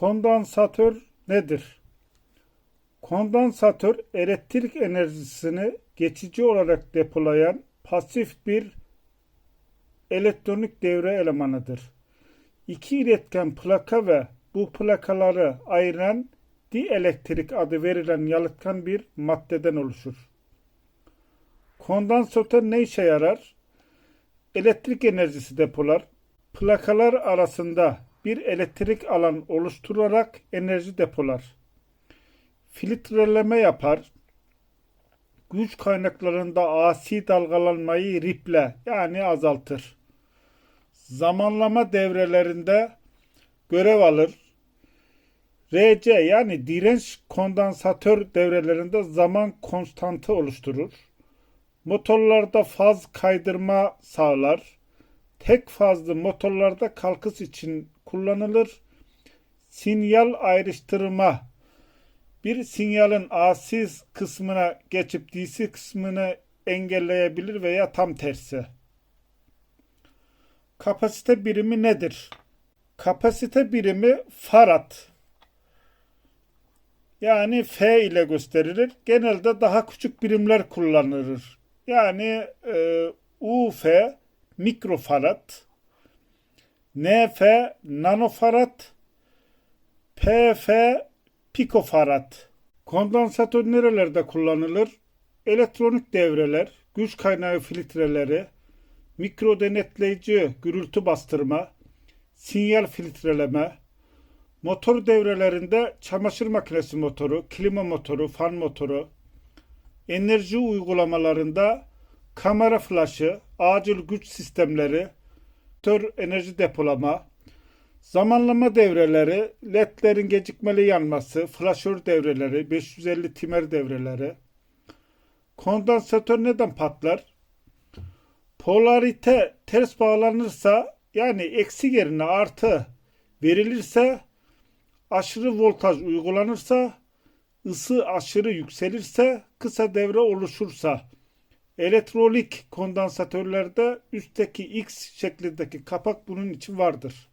Kondansatör nedir? Kondansatör elektrik enerjisini geçici olarak depolayan pasif bir elektronik devre elemanıdır. İki iletken plaka ve bu plakaları ayıran dielektrik adı verilen yalıtkan bir maddeden oluşur. Kondansatör ne işe yarar? Elektrik enerjisi depolar, plakalar arasında bir elektrik alan oluşturarak enerji depolar. Filtreleme yapar. Güç kaynaklarında asi dalgalanmayı riple yani azaltır. Zamanlama devrelerinde görev alır. RC yani direnç kondansatör devrelerinde zaman konstantı oluşturur. Motorlarda faz kaydırma sağlar. Tek fazlı motorlarda kalkış için kullanılır. Sinyal ayrıştırma bir sinyalin AC kısmına geçip DC kısmını engelleyebilir veya tam tersi. Kapasite birimi nedir? Kapasite birimi farad. Yani F ile gösterilir. Genelde daha küçük birimler kullanılır. Yani e, UF mikrofarad, NF nanofarad, PF pikofarad. Kondansatör nerelerde kullanılır? Elektronik devreler, güç kaynağı filtreleri, mikro denetleyici gürültü bastırma, sinyal filtreleme, motor devrelerinde çamaşır makinesi motoru, klima motoru, fan motoru, enerji uygulamalarında kamera flaşı, acil güç sistemleri, tör enerji depolama, zamanlama devreleri, ledlerin gecikmeli yanması, flaşör devreleri, 550 timer devreleri. Kondansatör neden patlar? Polarite ters bağlanırsa yani eksi yerine artı verilirse aşırı voltaj uygulanırsa ısı aşırı yükselirse kısa devre oluşursa elektrolik kondansatörlerde üstteki X şeklindeki kapak bunun için vardır.